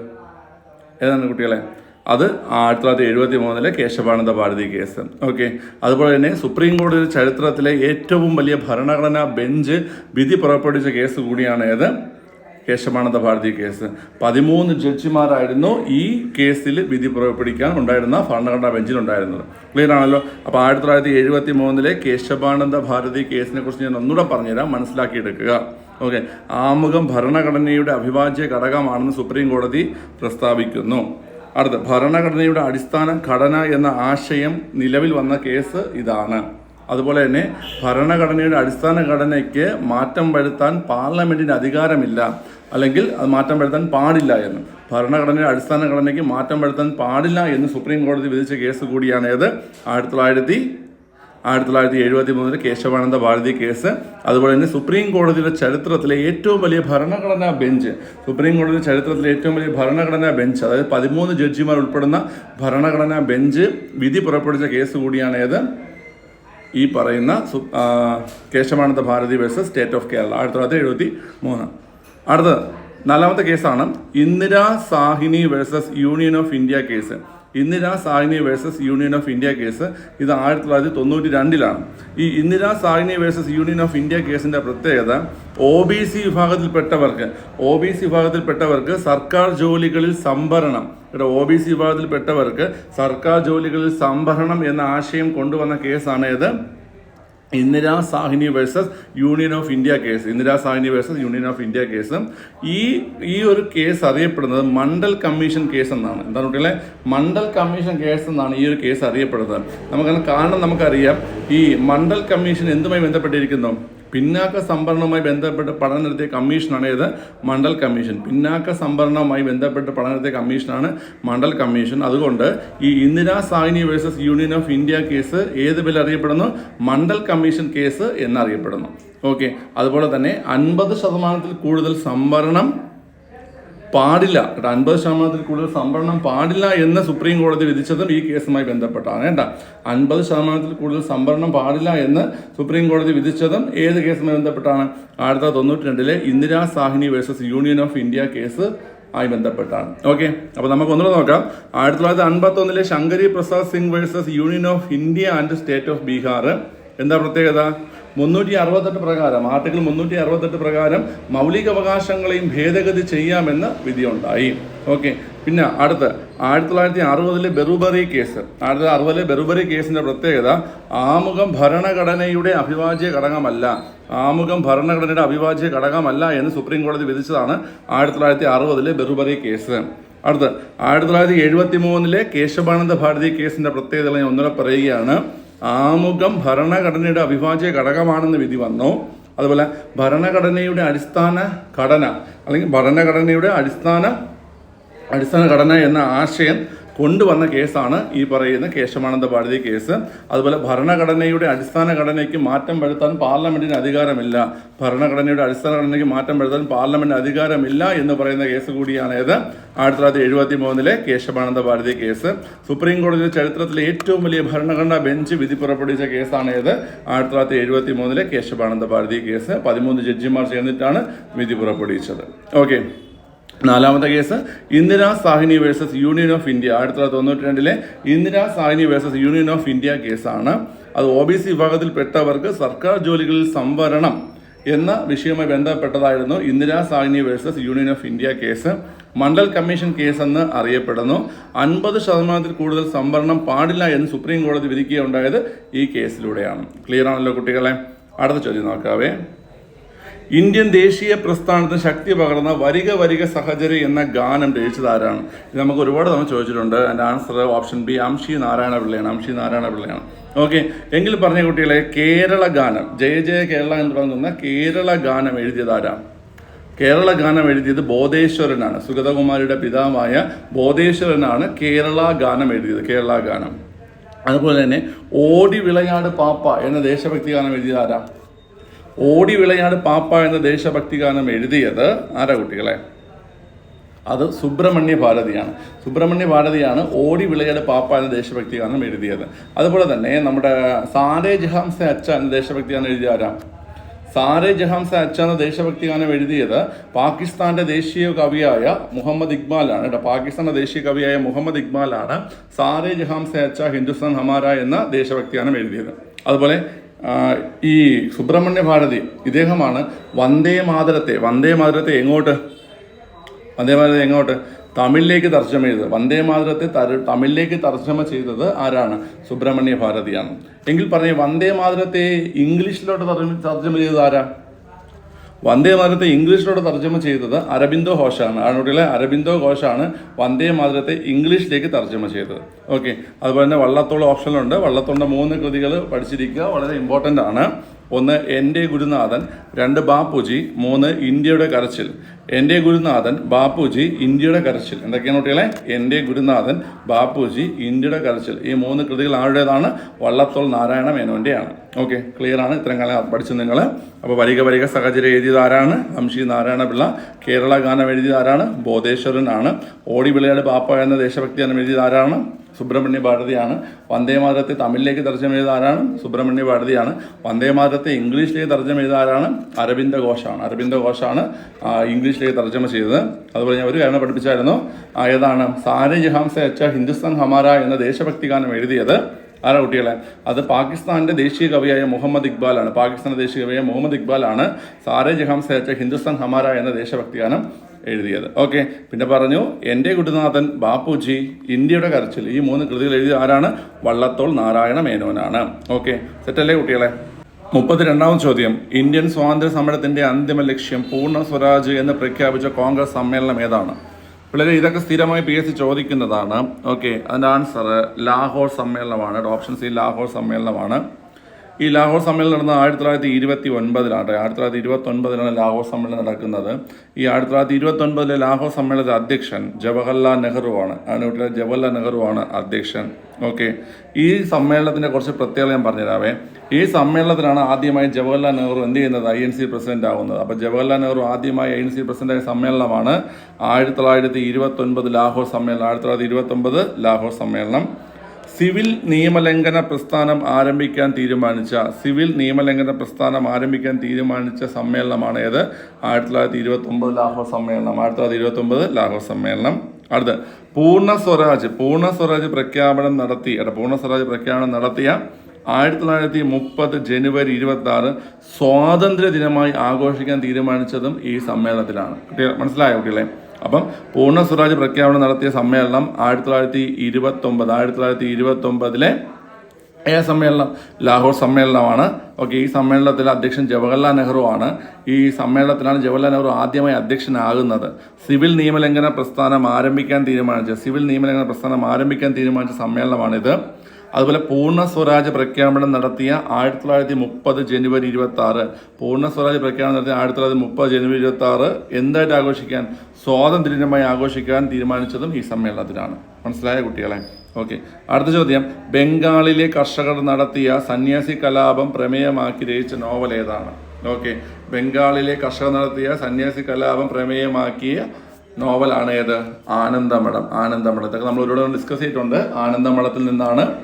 ഏതാണ് കുട്ടികളെ? അത് ആയിരത്തി തൊള്ളായിരത്തി എഴുപത്തി മൂന്നിലെ കേശവാനന്ദ ഭാരതി കേസ്. ഓക്കെ അതുപോലെ തന്നെ സുപ്രീം കോടതി ചരിത്രത്തിലെ ഏറ്റവും വലിയ ഭരണഘടനാ ബെഞ്ച് വിധി പുറപ്പെടുവിച്ച കേസ് കൂടിയാണ് ഏത്? കേശവാനന്ദ ഭാരതി കേസ്. പതിമൂന്ന് ജഡ്ജിമാരായിരുന്നു ഈ കേസിൽ വിധി പുറപ്പെടുവിക്കാൻ ഉണ്ടായിരുന്ന ഭരണഘടനാ ബെഞ്ചിലുണ്ടായിരുന്നത്. ക്ലിയർ ആണല്ലോ? അപ്പോൾ ആയിരത്തി തൊള്ളായിരത്തി എഴുപത്തി മൂന്നിലെ കേശവാനന്ദ ഭാരതി കേസിനെ കുറിച്ച് ഞാൻ ഒന്നുകൂടെ പറഞ്ഞുതരാം. മനസ്സിലാക്കിയെടുക്കുക. ഓക്കെ ആമുഖം ഭരണഘടനയുടെ അവിഭാജ്യ ഘടകമാണെന്ന് സുപ്രീം കോടതി പ്രസ്താവിക്കുന്നു. അടുത്ത ഭരണഘടനയുടെ അടിസ്ഥാന ഘടന എന്ന ആശയം നിലവിൽ വന്ന കേസ് ഇതാണ്. അതുപോലെ തന്നെ ഭരണഘടനയുടെ അടിസ്ഥാന ഘടനയ്ക്ക് മാറ്റം വരുത്താൻ പാർലമെന്റിന് അധികാരമില്ല. അല്ലെങ്കിൽ അത് മാറ്റം വരുത്താൻ പാടില്ല എന്ന്. ഭരണഘടനയുടെ അടിസ്ഥാന ഘടനയ്ക്ക് മാറ്റം വരുത്താൻ പാടില്ല എന്ന് സുപ്രീം കോടതി വിധിച്ച കേസ് കൂടിയാണ് ഏത്? ആയിരത്തി തൊള്ളായിരത്തി ആയിരത്തി തൊള്ളായിരത്തി എഴുപത്തി മൂന്നിൽ കേശവാനന്ദ ഭാരതി കേസ്. അതുപോലെ തന്നെ സുപ്രീം കോടതിയുടെ ചരിത്രത്തിലെ ഏറ്റവും വലിയ ഭരണഘടനാ ബെഞ്ച്. സുപ്രീം കോടതിയുടെ ചരിത്രത്തിലെ ഏറ്റവും വലിയ ഭരണഘടനാ ബെഞ്ച്. അതായത് പതിമൂന്ന് ജഡ്ജിമാർ ഉൾപ്പെടുന്ന ഭരണഘടനാ ബെഞ്ച് വിധി പുറപ്പെടുവിച്ച കേസ് കൂടിയാണ് ഈ പറയുന്ന Keshavananda Bharati versus state of Kerala ആയിരത്തി തൊള്ളായിരത്തി എഴുപത്തി മൂന്ന് അടുത്തത് നാലാമത്തെ കേസാണ് Indira Sawhney versus union of India case Indira Sawhney versus union of India case ഇത് ആയിരത്തി തൊള്ളായിരത്തി തൊണ്ണൂറ്റി രണ്ടിലാണ്. ഈ Indira Sawhney versus union of India കേസിന്റെ പ്രത്യേകത ഒ ബി സി വിഭാഗത്തിൽപ്പെട്ടവർക്ക് ഒ ബി സി വിഭാഗത്തിൽപ്പെട്ടവർക്ക് സർക്കാർ ജോലികളിൽ സംഭരണം. ഇവിടെ ഒ ബി സി വിഭാഗത്തിൽപ്പെട്ടവർക്ക് സർക്കാർ ജോലികളിൽ സംഭരണം എന്ന ആശയം കൊണ്ടുവന്ന കേസാണ് ഇത്. Indira Sawhney versus union of India case Indira Sawhney versus union of India കേസും ഈ ഈ ഒരു കേസ് അറിയപ്പെടുന്നത് മണ്ഡൽ കമ്മീഷൻ കേസ് എന്നാണ്. എന്താണ് കുട്ടികളെ? മണ്ഡൽ കമ്മീഷൻ കേസ് എന്നാണ് ഈ ഒരു കേസ് അറിയപ്പെടുന്നത്. നമുക്ക് കാരണം നമുക്കറിയാം. ഈ മണ്ഡൽ കമ്മീഷൻ എന്തുമായി ബന്ധപ്പെട്ടിരിക്കുന്നു? പിന്നാക്ക സംഭരണവുമായി ബന്ധപ്പെട്ട് പഠനം നടത്തിയ കമ്മീഷനാണ് ഏത്? മണ്ഡൽ കമ്മീഷൻ. പിന്നാക്ക സംഭരണവുമായി ബന്ധപ്പെട്ട് പഠനം നടത്തിയ കമ്മീഷനാണ് മണ്ഡൽ കമ്മീഷൻ. അതുകൊണ്ട് ഈ Indira Sawhney versus union of India case ഏത് ബിൽ അറിയപ്പെടുന്നു? മണ്ഡൽ കമ്മീഷൻ കേസ് എന്നറിയപ്പെടുന്നു. ഓക്കെ. അതുപോലെ തന്നെ അൻപത് ശതമാനത്തിൽ കൂടുതൽ സംവരണം പാടില്ല. കേട്ടോ അൻപത് ശതമാനത്തിൽ കൂടുതൽ സംവരണം പാടില്ല എന്ന് സുപ്രീം കോടതി വിധിച്ചതും ഈ കേസുമായി ബന്ധപ്പെട്ടാണ് കേട്ടോ. അൻപത് ശതമാനത്തിൽ കൂടുതൽ സംവരണം പാടില്ല എന്ന് സുപ്രീം കോടതി വിധിച്ചതും ഏത് കേസുമായി ബന്ധപ്പെട്ടാണ്? ആയിരത്തി തൊള്ളായിരത്തി തൊണ്ണൂറ്റി രണ്ടിലെ Indira Sawhney versus union of India case ആയി ബന്ധപ്പെട്ടാണ്. ഓക്കെ അപ്പോൾ നമുക്ക് ഒന്നുകൂടെ നോക്കാം. ആയിരത്തി തൊള്ളായിരത്തി അൻപത്തി ഒന്നിലെ Shankari Prasad Singh versus union of India and state of Bihar. എന്താ പ്രത്യേകത? മുന്നൂറ്റി അറുപത്തെട്ട് പ്രകാരം ആർട്ടിക്കിൾ മുന്നൂറ്റി അറുപത്തെട്ട് പ്രകാരം മൗലിക അവകാശങ്ങളെയും ഭേദഗതി ചെയ്യാമെന്ന് വിധിയുണ്ടായി. ഓക്കെ പിന്നെ അടുത്ത് ആയിരത്തി തൊള്ളായിരത്തി അറുപതിലെ ബെറുബറി കേസ്. ആയിരത്തി അറുപതിലെ ബെറുബറി കേസിന്റെ പ്രത്യേകത ആമുഖം ഭരണഘടനയുടെ അഭിവാജ്യ ഘടകമല്ല. ആമുഖം ഭരണഘടനയുടെ അവിഭാജ്യ ഘടകമല്ല എന്ന് സുപ്രീം കോടതി വിധിച്ചതാണ് ആയിരത്തി തൊള്ളായിരത്തി അറുപതിലെ ബെറുബറി കേസ്. അടുത്ത് ആയിരത്തി തൊള്ളായിരത്തി എഴുപത്തി മൂന്നിലെ കേശവാനന്ദ ഭാരതി കേസിന്റെ പ്രത്യേകത ഞാൻ ഒന്നുകൂടെ പറയുകയാണ്. ആമുഖം ഭരണഘടനയുടെ അവിഭാജ്യ ഘടകമാണെന്ന് വിധി വന്നു. അതുപോലെ ഭരണഘടനയുടെ അടിസ്ഥാന ഘടന അല്ലെങ്കിൽ ഭരണഘടനയുടെ അടിസ്ഥാന അടിസ്ഥാന ഘടന എന്ന ആശയം കൊണ്ടുവന്ന കേസാണ് ഈ പറയുന്ന കേശവാനന്ദ ഭാരതി കേസ്. അതുപോലെ ഭരണഘടനയുടെ അടിസ്ഥാന ഘടനയ്ക്ക് മാറ്റം വരുത്താൻ പാർലമെന്റിന് അധികാരമില്ല. ഭരണഘടനയുടെ അടിസ്ഥാന ഘടനയ്ക്ക് മാറ്റം വരുത്താൻ പാർലമെന്റിന് അധികാരമില്ല എന്ന് പറയുന്ന കേസ് കൂടിയാണ് ഇത്. ആയിരത്തി തൊള്ളായിരത്തി എഴുപത്തി മൂന്നിലെ കേശവാനന്ദ ഭാരതി കേസ്. സുപ്രീം കോടതിയുടെ ചരിത്രത്തിലെ ഏറ്റവും വലിയ ഭരണഘടനാ ബെഞ്ച് വിധി പുറപ്പെടുവിച്ച കേസാണ് ഇത്. ആയിരത്തി തൊള്ളായിരത്തി എഴുപത്തി മൂന്നിലെ കേശവാനന്ദ ഭാരതി കേസ്. പതിമൂന്ന് ജഡ്ജിമാർ ചേർന്നിട്ടാണ് വിധി പുറപ്പെടുവിച്ചത്. ഓക്കെ. നാലാമത്തെ case Indira Sawhney versus union of India ആയിരത്തി തൊള്ളായിരത്തി തൊണ്ണൂറ്റി രണ്ടിലെ Indira Sawhney versus union of India കേസാണ്. അത് ഒ ബി സി വിഭാഗത്തിൽപ്പെട്ടവർക്ക് സർക്കാർ ജോലികളിൽ സംവരണം എന്ന വിഷയവുമായി ബന്ധപ്പെട്ടതായിരുന്നു Indira Sawhney versus union of India case. Mandal commission case എന്ന് അറിയപ്പെടുന്നു. അൻപത് ശതമാനത്തിൽ കൂടുതൽ സംവരണം പാടില്ല എന്ന് സുപ്രീം കോടതി വിധിക്കുകയുണ്ടായത് ഈ കേസിലൂടെയാണ്. ക്ലിയർ ആണല്ലോ കുട്ടികളെ? അടുത്ത ചോദ്യം നോക്കാവേ. ഇന്ത്യൻ ദേശീയ പ്രസ്ഥാനത്തിന് ശക്തി പകർന്ന വരിക വരിക സഹചരി എന്ന ഗാനം രചിച്ചത് ആരാണ്? ഇത് നമുക്ക് ഒരുപാട് തവണ ചോദിച്ചിട്ടുണ്ട്. എന്റെ answer option B Amshi Narayana പിള്ളയാണ് Amshi Narayana പിള്ളയാണ് ഓക്കെ എങ്കിൽ പറഞ്ഞ കുട്ടികളെ കേരള ഗാനം ജയ ജയ കേരള എന്ന് പറയുന്ന കേരള ഗാനം എഴുതിയത് ആരാണ് കേരള ഗാനം എഴുതിയത് ബോധേശ്വരനാണ്. സുഗതകുമാരിയുടെ പിതാവായ ബോധേശ്വരനാണ് കേരള ഗാനം എഴുതിയത്. കേരള ഗാനം. അതുപോലെ തന്നെ ഓടി വിളയാട് പാപ്പ എന്ന ദേശഭക്തി ഗാനം എഴുതിയത് ആരാ? ഓടി വിളയാട് പാപ്പ എന്ന ദേശഭക്തി ഗാനം എഴുതിയത് ആരാ കുട്ടികളെ? അത് സുബ്രഹ്മണ്യ ഭാരതിയാണ്. സുബ്രഹ്മണ്യ ഭാരതിയാണ് ഓടി വിളയാട് പാപ്പ എന്ന ദേശഭക്തി ഗാനം എഴുതിയത്. അതുപോലെ തന്നെ നമ്മുടെ സാരേ ജഹാംസ അച്ഛ എന്ന ദേശഭക്തി ഗാനം എഴുതിയ ആരാ? സാരെ ജഹാംസ അച്ഛ എന്ന ദേശഭക്തി ഗാനം എഴുതിയത് പാകിസ്ഥാന്റെ ദേശീയ കവിയായ മുഹമ്മദ് ഇക്ബാലാണ് കേട്ടോ. പാകിസ്ഥാന്റെ ദേശീയ കവിയായ മുഹമ്മദ് ഇക്ബാലാണ് സാരെ ജഹാംസ അച്ഛ ഹിന്ദുസ്ഥാൻ ഹമാര എന്ന ദേശഭക്തി ഗാനം എഴുതിയത്. അതുപോലെ ഈ സുബ്രഹ്മണ്യ ഭാരതി ഇദ്ദേഹമാണ് വന്ദേ മാതരത്തെ വന്ദേ മാതരത്തെ എങ്ങോട്ട്? വന്ദേ മാതരത്തെ എങ്ങോട്ട്? തമിഴിലേക്ക് തർജമ ചെയ്തത്. വന്ദേ മാതരത്തെ തര- തമിഴിലേക്ക് തർജമ ചെയ്തത് ആരാണ്? സുബ്രഹ്മണ്യ ഭാരതിയാണ്. എങ്കിൽ പറഞ്ഞ വന്ദേ മാതരത്തെ ഇംഗ്ലീഷിലോട്ട് തർജമ ചെയ്തത് ആരാ? വന്ദേ ഇംഗ്ലീഷിലൂടെ തർജമ ചെയ്തത് അരബിന്ദോ ഘോഷാണ്. ആണുട്ടിലെ അരബിന്ദോ ഘോഷാണ് വന്ദേ മാതരത്തെ ഇംഗ്ലീഷിലേക്ക് തർജമ ചെയ്തത്. ഓക്കെ അതുപോലെ തന്നെ വള്ളത്തോൾ ഓപ്ഷനിലുണ്ട്. വള്ളത്തോളിന്റെ മൂന്ന് കൃതികൾ പഠിച്ചിരിക്കുക വളരെ ഇമ്പോർട്ടന്റ് ആണ്. ഒന്ന് എന്റെ ഗുരുനാഥൻ. രണ്ട് ബാപ്പുജി. മൂന്ന് ഇന്ത്യയുടെ കരച്ചിൽ. എന്റെ ഗുരുനാഥൻ ബാപ്പുജി ഇന്ത്യയുടെ കരച്ചിൽ. എന്തൊക്കെയാണ് കുട്ടികളെ? എന്റെ ഗുരുനാഥൻ ബാപ്പുജി ഇന്ത്യയുടെ കരച്ചിൽ. ഈ മൂന്ന് കൃതികൾ ആരുടേതാണ്? വള്ളത്തോൾ നാരായണ മേനോന്റെയാണ്. ഓക്കെ ആണ്. ഇത്രയും കാലം പഠിച്ചു നിങ്ങൾ. അപ്പോൾ വരിക വരിക സാഹചര്യം എഴുതിയത് ആരാണ്? വംശി നാരായണ പിള്ള. കേരള ഗാനം എഴുതിയത് ആരാണ്? ബോധേശ്വരനാണ്. ഓടി വിളയാട് ബാപ്പ എന്ന ദേശഭക്തി ഗാനം എഴുതിയത് ആരാണ്? സുബ്രഹ്മണ്യ ഭാരതിയാണ്. വന്ദേ മാതരത്തെ തമിഴിലേക്ക് തർജമ ചെയ്ത ആരാണ്? സുബ്രഹ്മണ്യ ഭാരതിയാണ്. വന്ദേ മാതരത്തെ ഇംഗ്ലീഷിലേക്ക് തർജമ ചെയ്ത ആരാണ്? അരവിന്ദ ഘോഷാണ്. അരവിന്ദ ഘോഷാണ് ഇംഗ്ലീഷിലേക്ക് തർജമ ചെയ്തത്. അതുപോലെ ഞാൻ ഒരു കാരണം പഠിപ്പിച്ചായിരുന്നു. ഏതാണ്? സാരെ ജഹാംസ അച്ച ഹിന്ദുസ്ഥാൻ ഹമാര എന്ന ദേശഭക്തി ഗാനം എഴുതിയത് ആരാ കുട്ടികളെ? അത് പാകിസ്ഥാന്റെ ദേശീയ കവിയായ മുഹമ്മദ് ഇക്ബാലാണ്. പാകിസ്ഥാന ദേശീയ കവിയായ മുഹമ്മദ് ഇക്ബാലാണ് സാരെ ജഹാം അച്ച ഹിന്ദുസ്ഥാൻ ഹമാര എന്ന ദേശഭക്തി ഗാനം എഴുതിയത്. ഓക്കെ പിന്നെ പറഞ്ഞു എന്റെ ഗുരുനാഥൻ ബാപ്പുജി ഇന്ത്യയുടെ കരച്ചിൽ. ഈ മൂന്ന് കൃതികൾ എഴുതിയ ആരാണ്? വള്ളത്തോൾ നാരായണ മേനോനാണ്. ഓക്കെ സെറ്റല്ലേ കുട്ടികളെ? മുപ്പത്തിരണ്ടാമത് ചോദ്യം. ഇന്ത്യൻ സ്വാതന്ത്ര്യ സമരത്തിന്റെ അന്തിമ ലക്ഷ്യം പൂർണ സ്വരാജ് എന്ന് പ്രഖ്യാപിച്ച കോൺഗ്രസ് സമ്മേളനം ഏതാണ്? പിള്ളേരെ ഇതൊക്കെ സ്ഥിരമായി പി എസ് സി ചോദിക്കുന്നതാണ്. ഓക്കെ അതിന്റെ ആൻസർ ലാഹോർ സമ്മേളനമാണ്. ഓപ്ഷൻ സി ലാഹോർ സമ്മേളനമാണ്. ഈ ലാഹോർ സമ്മേളനം നടന്നത് ആയിരത്തി തൊള്ളായിരത്തി ഇരുപത്തി ഒൻപതിലാണ് ആയിരത്തി തൊള്ളായിരത്തി ഇരുപത്തി ഒൻപതിലാണ് ലാഹോർ സമ്മേളനം നടക്കുന്നത്. ഈ ആയിരത്തി തൊള്ളായിരത്തി ഇരുപത്തി ഒൻപതിലെ ലാഹോർ സമ്മേളനത്തിന്റെ അധ്യക്ഷൻ ജവഹർലാൽ നെഹ്റു ആണ് അതിന് വീട്ടിലെ ജവഹർലാൽ നെഹ്റു ആണ് അധ്യക്ഷൻ. ഓക്കെ. ഈ സമ്മേളനത്തിന്റെ കുറച്ച് പ്രത്യേകത ഞാൻ പറഞ്ഞുതരാവേ. ഈ സമ്മേളനത്തിലാണ് ആദ്യമായി ജവഹർലാൽ നെഹ്റു എന്ത് ചെയ്യുന്നത്? ഐ എൻ സി പ്രസിഡന്റ് ആവുന്നത്. അപ്പോൾ ജവഹർലാൽ നെഹ്റു ആദ്യമായി ഐ എൻ സി പ്രസിഡന്റ് ആയ സമ്മേളനമാണ് ആയിരത്തി തൊള്ളായിരത്തി ഇരുപത്തി ഒൻപത് ലാഹോർ സമ്മേളനം ആയിരത്തി തൊള്ളായിരത്തി ഇരുപത്തി ഒൻപത് ലാഹോർ സമ്മേളനം. സിവിൽ നിയമലംഘന പ്രസ്ഥാനം ആരംഭിക്കാൻ തീരുമാനിച്ച സിവിൽ നിയമലംഘന പ്രസ്ഥാനം ആരംഭിക്കാൻ തീരുമാനിച്ച സമ്മേളനമാണ് ഏത്? ആയിരത്തി തൊള്ളായിരത്തി ഇരുപത്തി ഒമ്പത് ലാഹോർ സമ്മേളനം. ആയിരത്തി തൊള്ളായിരത്തി ഇരുപത്തി ഒമ്പത് ലാഹോർ സമ്മേളനം. അടുത്ത് പൂർണ സ്വരാജ് പൂർണ സ്വരാജ് പ്രഖ്യാപനം നടത്തി പൂർണ സ്വരാജ് പ്രഖ്യാപനം നടത്തിയ ആയിരത്തി തൊള്ളായിരത്തി മുപ്പത് ജനുവരി ഇരുപത്തി ആറ് സ്വാതന്ത്ര്യ ദിനമായി ആഘോഷിക്കാൻ തീരുമാനിച്ചതും ഈ സമ്മേളനത്തിലാണ്. മനസ്സിലായോ കുട്ടികളെ? അപ്പം പൂർണ സ്വരാജ് പ്രഖ്യാപനം നടത്തിയ സമ്മേളനം ആയിരത്തി തൊള്ളായിരത്തി ഇരുപത്തൊമ്പത് ആയിരത്തി തൊള്ളായിരത്തി ഇരുപത്തി ഒമ്പതിലെ ഏ സമ്മേളനം ലാഹോർ സമ്മേളനമാണ്. ഓക്കെ ഈ സമ്മേളനത്തിൽ അധ്യക്ഷൻ ജവഹർലാൽ നെഹ്റു ആണ്. ഈ സമ്മേളനത്തിലാണ് ജവഹർലാൽ നെഹ്റു ആദ്യമായി അധ്യക്ഷനാകുന്നത്. സിവിൽ നിയമലംഘന പ്രസ്ഥാനം ആരംഭിക്കാൻ തീരുമാനിച്ച സിവിൽ നിയമലംഘന പ്രസ്ഥാനം ആരംഭിക്കാൻ തീരുമാനിച്ച സമ്മേളനമാണിത്. അതുപോലെ പൂർണ സ്വരാജ് പ്രഖ്യാപനം നടത്തിയ ആയിരത്തി തൊള്ളായിരത്തി മുപ്പത് ജനുവരി ഇരുപത്തി ആറ് പൂർണ സ്വരാജ് പ്രഖ്യാപനം നടത്തിയ ആയിരത്തി തൊള്ളായിരത്തി മുപ്പത് ജനുവരി ഇരുപത്തി ആറ് എന്തായിട്ട് ആഘോഷിക്കാൻ സ്വാതന്ത്ര്യ ദിനമായി ആഘോഷിക്കാൻ തീരുമാനിച്ചതും ഈ സമ്മേളനത്തിലാണ്. മനസ്സിലായ കുട്ടികളെ? ഓക്കെ. അടുത്ത ചോദ്യം. ബംഗാളിലെ കർഷകർ നടത്തിയ സന്യാസി കലാപം പ്രമേയമാക്കി രചിച്ച നോവൽ ഏതാണ്? ഓക്കെ. ബംഗാളിലെ കർഷകർ നടത്തിയ സന്യാസി കലാപം പ്രമേയമാക്കിയ നോവലാണ് ഏത്? ആനന്ദമഠം. ആനന്ദമഠം. ഇതൊക്കെ നമ്മൾ ഒരുപാട് ഡിസ്കസ് ചെയ്തിട്ടുണ്ട്. ആനന്ദമഠത്തിൽ നിന്നാണ്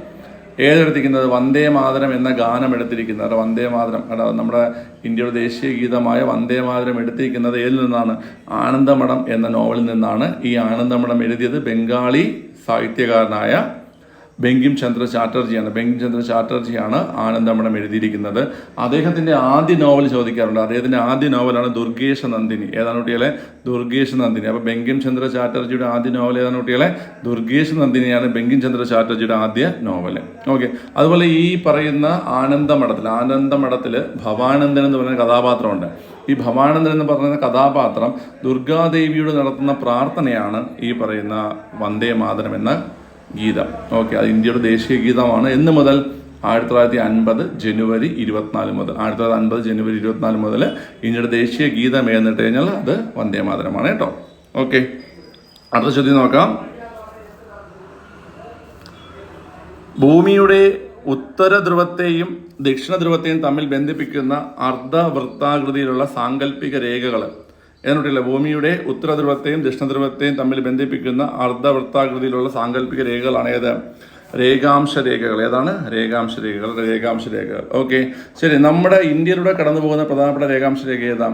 ഏതെടുത്തിരിക്കുന്നത്? വന്ദേ മാതരം എന്ന ഗാനം എടുത്തിരിക്കുന്നത്. അവിടെ വന്ദേ മാതരം നമ്മുടെ ഇന്ത്യയുടെ ദേശീയ ഗീതമായ വന്ദേ മാതരം എടുത്തിരിക്കുന്നത് ഏതിൽ നിന്നാണ്? ആനന്ദമഠം എന്ന നോവലിൽ നിന്നാണ് ഈ ആനന്ദമഠം എഴുതിയത് ബംഗാളി സാഹിത്യകാരനായ ബെങ്കിം ചന്ദ്ര ചാറ്റർജിയാണ്. ബെങ്കിം ചന്ദ്ര ചാറ്റർജിയാണ് ആനന്ദമഠം എഴുതിയിരിക്കുന്നത്. അദ്ദേഹത്തിന്റെ ആദ്യ നോവൽ ചോദിക്കാറുണ്ട്. അദ്ദേഹത്തിന്റെ ആദ്യ നോവലാണ് ദുർഗേശ നന്ദിനി. ഏതാണ് കുട്ടികളെ? ദുർഗേശ നന്ദിനി. അപ്പോൾ ബെങ്കിം ചന്ദ്ര ചാറ്റർജിയുടെ ആദ്യ നോവൽ ഏതാണ് കുട്ടികളെ? ദുർഗേശ നന്ദിനിയാണ് ബെങ്കിം ചന്ദ്ര ചാറ്റർജിയുടെ ആദ്യ നോവൽ. ഓക്കെ. അതുപോലെ ഈ പറയുന്ന ആനന്ദമഠത്തിൽ ആനന്ദമഠത്തിൽ ഭവാനന്ദൻ എന്ന് പറയുന്ന കഥാപാത്രമുണ്ട്. ഈ ഭവാനന്ദൻ എന്ന് പറയുന്ന കഥാപാത്രം ദുർഗാദേവിയോട് നടത്തുന്ന പ്രാർത്ഥനയാണ് ഈ പറയുന്ന വന്ദേ മാതരം എന്ന ഗീതം. ഓക്കെ അത് ഇന്ത്യയുടെ ദേശീയ ഗീതമാണ്. എന്ന് മുതൽ ആയിരത്തി തൊള്ളായിരത്തി അൻപത് ജനുവരി ഇരുപത്തിനാല് മുതൽ ആയിരത്തി തൊള്ളായിരത്തി അൻപത് ജനുവരി ഇരുപത്തിനാല് മുതൽ ഇന്ത്യയുടെ ദേശീയ ഗീതം ഏന്നിട്ട് കഴിഞ്ഞാൽ അത് വന്ദേ മാതരമാണ് കേട്ടോ. ഓക്കെ അടുത്ത ചോദ്യം നോക്കാം. ഭൂമിയുടെ ഉത്തര ധ്രുവത്തെയും ദക്ഷിണ ധ്രുവത്തെയും തമ്മിൽ ബന്ധിപ്പിക്കുന്ന അർദ്ധവൃത്താകൃതിയിലുള്ള സാങ്കല്പിക രേഖകൾ എന്നിട്ടില്ല ഭൂമിയുടെ ഉത്തര ധ്രുവത്തെയും ദക്ഷിണ ധ്രുവത്തെയും തമ്മിൽ ബന്ധിപ്പിക്കുന്ന അർദ്ധവൃത്താകൃതിയിലുള്ള സാങ്കല്പിക രേഖകളാണ് ഏത്? രേഖാംശ രേഖകൾ ഏതാണ്? രേഖാംശ രേഖകൾ രേഖാംശ രേഖകൾ ഓക്കെ ശരി. നമ്മുടെ ഇന്ത്യയിലൂടെ കടന്നു പോകുന്ന പ്രധാനപ്പെട്ട രേഖാംശ രേഖ ഏതാ?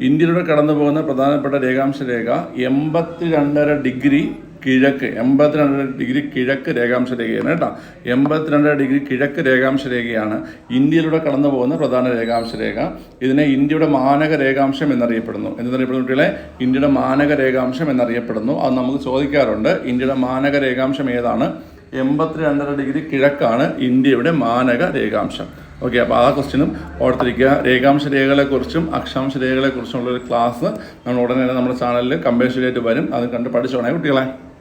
ഇന്ത്യയിലൂടെ കടന്നു പോകുന്ന പ്രധാനപ്പെട്ട രേഖാംശ രേഖ എൺപത്തി രണ്ടര ഡിഗ്രി കിഴക്ക് എൺപത്തിരണ്ട് ഡിഗ്രി കിഴക്ക് രേഖാംശ രേഖയാണ് കേട്ടോ. എൺപത്തിരണ്ട് ഡിഗ്രി കിഴക്ക് രേഖാംശ രേഖയാണ് ഇന്ത്യയിലൂടെ കടന്നു പോകുന്ന പ്രധാന രേഖാംശ രേഖ ഇതിനെ ഇന്ത്യയുടെ മാനക രേഖാംശം എന്നറിയപ്പെടുന്നു. എന്നറിയപ്പെടുന്നു കുട്ടികളെ? ഇന്ത്യയുടെ മാനക രേഖാംശം എന്നറിയപ്പെടുന്നു. അത് നമുക്ക് ചോദിക്കാറുണ്ട്. ഇന്ത്യയുടെ മാനക രേഖാംശം ഏതാണ്? എൺപത്തിരണ്ടര ഡിഗ്രി കിഴക്കാണ് ഇന്ത്യയുടെ മാനക രേഖാംശം. ഓക്കെ അപ്പോൾ ആ ക്വസ്റ്റിനും ഓർത്തിരിക്കുക. രേഖാംശ രേഖകളെക്കുറിച്ചും അക്ഷാംശ രേഖകളെക്കുറിച്ചുമുള്ളൊരു ക്ലാസ് നമ്മൾ ഉടനെ തന്നെ നമ്മുടെ ചാനലിൽ കമ്പൽസറി ആയിട്ട് വരും. അത് കണ്ട് പഠിച്ചോണേ കുട്ടികളെ.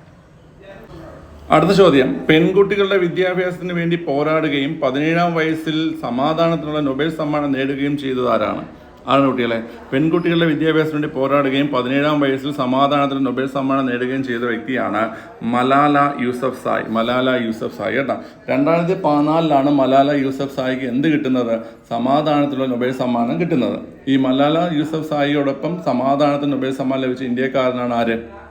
അടുത്ത ചോദ്യം. പെൺകുട്ടികളുടെ വിദ്യാഭ്യാസത്തിന് വേണ്ടി പോരാടുകയും പതിനേഴാം വയസ്സിൽ സമാധാനത്തിനുള്ള നൊബേൽ സമ്മാനം നേടുകയും ചെയ്തത് ആരാണ്? ആണ് കുട്ടികളെ? പെൺകുട്ടികളുടെ വിദ്യാഭ്യാസത്തിന് വേണ്ടി പോരാടുകയും പതിനേഴാം വയസ്സിൽ സമാധാനത്തിന് നൊബേൽ സമ്മാനം നേടുകയും ചെയ്ത വ്യക്തിയാണ് മലാല യൂസഫ് സായ്. മലാല യൂസഫ് സായ് കേട്ടോ. രണ്ടായിരത്തി പതിനാലിലാണ് മലാല യൂസഫ് സായിക്ക് എന്ത് കിട്ടുന്നത്? സമാധാനത്തിലുള്ള നൊബേൽ സമ്മാനം കിട്ടുന്നത്. ഈ മലാല യൂസഫ് സായിയോടൊപ്പം സമാധാനത്തിന് നൊബേൽ സമ്മാനം ലഭിച്ച ഇന്ത്യക്കാരനാണ് ആര്?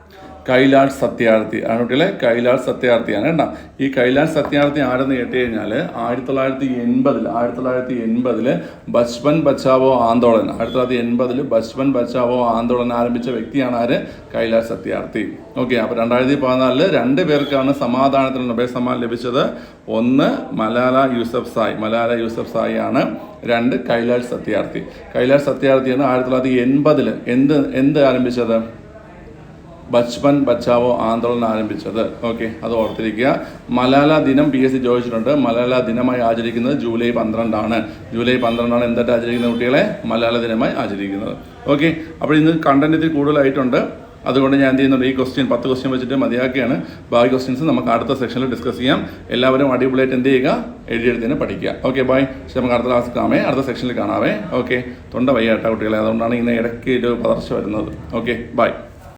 കൈലാഷ് സത്യാർത്ഥി ആൺകുട്ടികളെ കുട്ടികളെ കൈലാഷ് സത്യാർത്ഥിയാണ് കേട്ടോ. ഈ കൈലാഷ് സത്യാർത്ഥി ആരെന്ന് കേട്ട് കഴിഞ്ഞാൽ ആയിരത്തി തൊള്ളായിരത്തി എൺപതിൽ ആയിരത്തി തൊള്ളായിരത്തി എൺപതിൽ ബച്പൻ ബച്ചാവോ ആന്തോളൻ. ആയിരത്തി തൊള്ളായിരത്തി എൺപതിൽ ബച്പൻ ബച്ചാവോ ആന്തോളൻ ആരംഭിച്ച വ്യക്തിയാണ് ആര്? കൈലാഷ് സത്യാർത്ഥി ഓക്കെ അപ്പോൾ രണ്ടായിരത്തി പതിനാലിൽ രണ്ട് പേർക്കാണ് സമാധാനത്തിന് നൊബേൽ സമ്മാനം ലഭിച്ചത്. ഒന്ന് മലാല യൂസഫ് സായ്. മലാല യൂസഫ് സായി ആണ്. രണ്ട് കൈലാഷ് സത്യാർത്ഥി കൈലാഷ് സത്യാർത്ഥിയാണ് ആയിരത്തി തൊള്ളായിരത്തി എൺപതിൽ എന്ത് എന്ത് ആരംഭിച്ചത്? ബച്പൻ ബച്ചാവോ ആന്തോളൻ ആരംഭിച്ചത്. ഓക്കെ അത് ഓർത്തിരിക്കുക. മലാല ദിനം പി എസ് സി ചോദിച്ചിട്ടുണ്ട്. മലാല ദിനമായി ആചരിക്കുന്നത് ജൂലൈ പന്ത്രണ്ടാണ്. ജൂലൈ പന്ത്രണ്ടാണ് എന്തായിട്ട് ആചരിക്കുന്ന കുട്ടികളെ? മലാല ദിനമായി ആചരിക്കുന്നത്. ഓക്കെ അപ്പോൾ ഇന്ന് കണ്ടന്റ് ഇതിൽ കൂടുതലായിട്ടുണ്ട്. അതുകൊണ്ട് ഞാൻ എന്ത് ചെയ്യുന്നുണ്ട്? ഈ ക്വസ്റ്റ്യൻ പത്ത് ക്വസ്റ്റ്യൻ വെച്ചിട്ട് മതിയാക്കുകയാണ് ബാക്കി ക്വസ്റ്റ്യൻസ് നമുക്ക് അടുത്ത സെക്ഷനിൽ ഡിസ്കസ് ചെയ്യാം. എല്ലാവരും അടിപൊളിയായിട്ട് എന്ത് ചെയ്യുക? എഴുതിയെടുത്തതിന് പഠിക്കുക. ഓക്കെ ബൈ പക്ഷെ നമുക്ക് അടുത്ത ക്ലാസ് കാണാമേ. അടുത്ത സെക്ഷനിൽ കാണാവേ. ഓക്കെ തൊണ്ട വയ്യാട്ട കുട്ടികളെ. അതുകൊണ്ടാണ് ഇന്ന് ഇടയ്ക്ക് ഒരു പതർച്ച വരുന്നത്. Okay bye